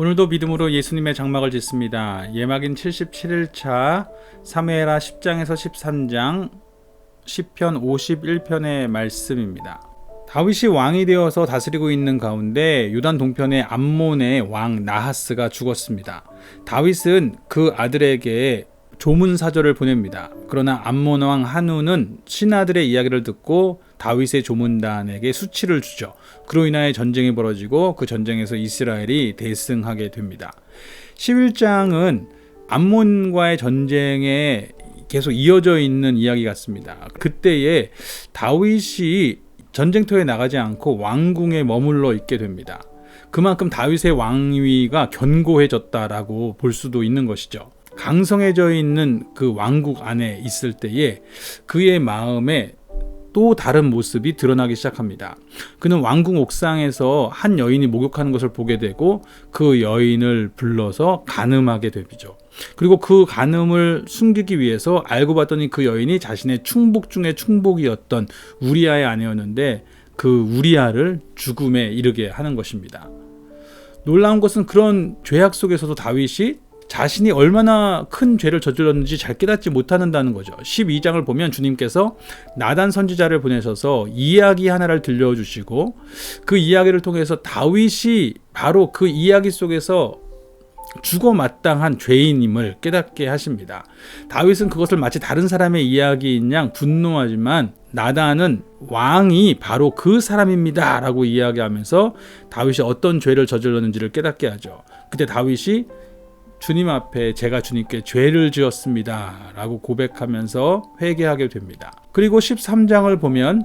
오늘도 믿음으로 예수님의 장막을 짓습니다. 예막인 77일차 사무엘하 10장에서 13장 10편 51편의 말씀입니다. 다윗이 왕이 되어서 다스리고 있는 가운데 요단 동편의 암몬의 왕 나하스가 죽었습니다. 다윗은 그 아들에게 조문 사절을 보냅니다. 그러나 암몬 왕 한우는 신하들의 이야기를 듣고 다윗의 조문단에게 수치를 주죠. 그로 인하여 전쟁이 벌어지고 그 전쟁에서 이스라엘이 대승하게 됩니다. 11장은 암몬과의 전쟁에 계속 이어져 있는 이야기 같습니다. 그때에 다윗이 전쟁터에 나가지 않고 왕궁에 머물러 있게 됩니다. 그만큼 다윗의 왕위가 견고해졌다라고 볼 수도 있는 것이죠. 강성해져 있는 그 왕국 안에 있을 때에 그의 마음에 또 다른 모습이 드러나기 시작합니다. 그는 왕궁 옥상에서 한 여인이 목욕하는 것을 보게 되고 그 여인을 불러서 간음하게 되죠. 그리고 그 간음을 숨기기 위해서 알고 봤더니 그 여인이 자신의 충복 중의 충복이었던 우리아의 아내였는데 그 우리아를 죽음에 이르게 하는 것입니다. 놀라운 것은 그런 죄악 속에서도 다윗이 자신이 얼마나 큰 죄를 저질렀는지 잘 깨닫지 못하는다는 거죠. 12장을 보면 주님께서 나단 선지자를 보내셔서 이야기 하나를 들려주시고 그 이야기를 통해서 다윗이 바로 그 이야기 속에서 죽어 마땅한 죄인임을 깨닫게 하십니다. 다윗은 그것을 마치 다른 사람의 이야기인 양 분노하지만 나단은 왕이 바로 그 사람입니다라고 이야기하면서 다윗이 어떤 죄를 저질렀는지를 깨닫게 하죠. 그때 다윗이 주님 앞에 제가 주님께 죄를 지었습니다. 라고 고백하면서 회개하게 됩니다. 그리고 13장을 보면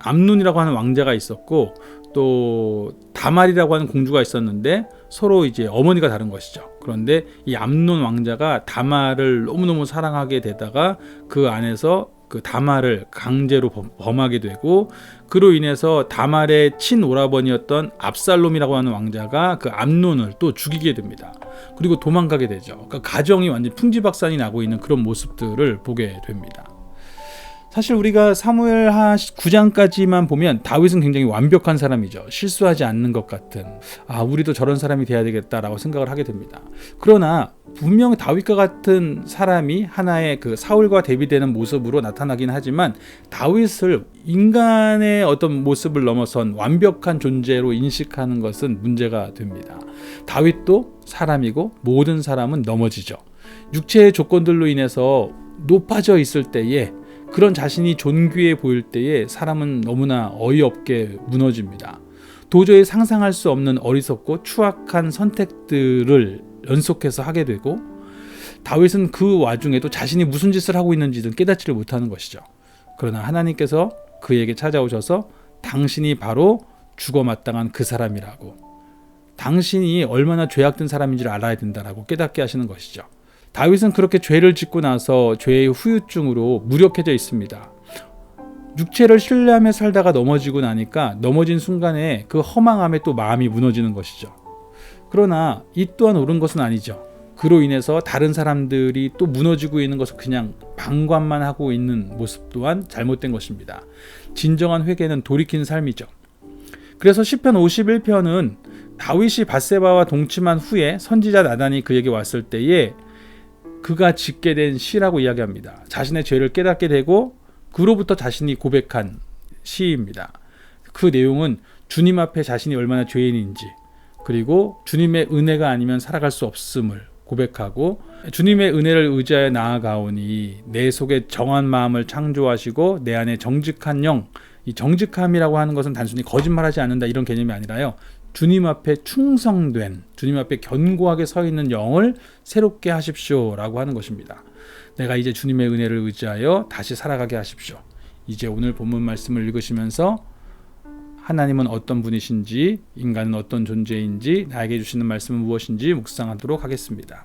암눈이라고 하는 왕자가 있었고 또 다말이라고 하는 공주가 있었는데 서로 이제 어머니가 다른 것이죠. 그런데 이 암눈 왕자가 다말을 너무너무 사랑하게 되다가 그 안에서 그 다말을 강제로 범하게 되고 그로 인해서 다말의 친오라버니였던 압살롬이라고 하는 왕자가 그 암논을 또 죽이게 됩니다. 그리고 도망가게 되죠. 그러니까 가정이 완전 풍지박산이 나고 있는 그런 모습들을 보게 됩니다. 사실 우리가 사무엘 하 9장까지만 보면 다윗은 굉장히 완벽한 사람이죠. 실수하지 않는 것 같은. 아, 우리도 저런 사람이 돼야 되겠다라고 생각을 하게 됩니다. 그러나 분명 다윗과 같은 사람이 하나의 그 사울과 대비되는 모습으로 나타나긴 하지만 다윗을 인간의 어떤 모습을 넘어선 완벽한 존재로 인식하는 것은 문제가 됩니다. 다윗도 사람이고 모든 사람은 넘어지죠. 육체의 조건들로 인해서 높아져 있을 때에 그런 자신이 존귀해 보일 때에 사람은 너무나 어이없게 무너집니다. 도저히 상상할 수 없는 어리석고 추악한 선택들을 연속해서 하게 되고 다윗은 그 와중에도 자신이 무슨 짓을 하고 있는지는 깨닫지를 못하는 것이죠. 그러나 하나님께서 그에게 찾아오셔서 당신이 바로 죽어 마땅한 그 사람이라고 당신이 얼마나 죄악된 사람인지를 알아야 된다라고 깨닫게 하시는 것이죠. 다윗은 그렇게 죄를 짓고 나서 죄의 후유증으로 무력해져 있습니다. 육체를 신뢰하며 살다가 넘어지고 나니까 넘어진 순간에 그 허망함에 또 마음이 무너지는 것이죠. 그러나 이 또한 옳은 것은 아니죠. 그로 인해서 다른 사람들이 또 무너지고 있는 것을 그냥 방관만 하고 있는 모습 또한 잘못된 것입니다. 진정한 회개는 돌이킨 삶이죠. 그래서 시편 51편은 다윗이 바세바와 동침한 후에 선지자 나단이 그에게 왔을 때에 그가 짓게 된 시라고 이야기합니다. 자신의 죄를 깨닫게 되고 그로부터 자신이 고백한 시입니다. 그 내용은 주님 앞에 자신이 얼마나 죄인인지 그리고 주님의 은혜가 아니면 살아갈 수 없음을 고백하고 주님의 은혜를 의지하여 나아가오니 내 속에 정한 마음을 창조하시고 내 안에 정직한 영, 이 정직함이라고 하는 것은 단순히 거짓말하지 않는다 이런 개념이 아니라요. 주님 앞에 충성된 주님 앞에 견고하게 서 있는 영을 새롭게 하십시오라고 하는 것입니다. 내가 이제 주님의 은혜를 의지하여 다시 살아가게 하십시오. 이제 오늘 본문 말씀을 읽으시면서 하나님은 어떤 분이신지 인간은 어떤 존재인지 나에게 주시는 말씀은 무엇인지 묵상하도록 하겠습니다.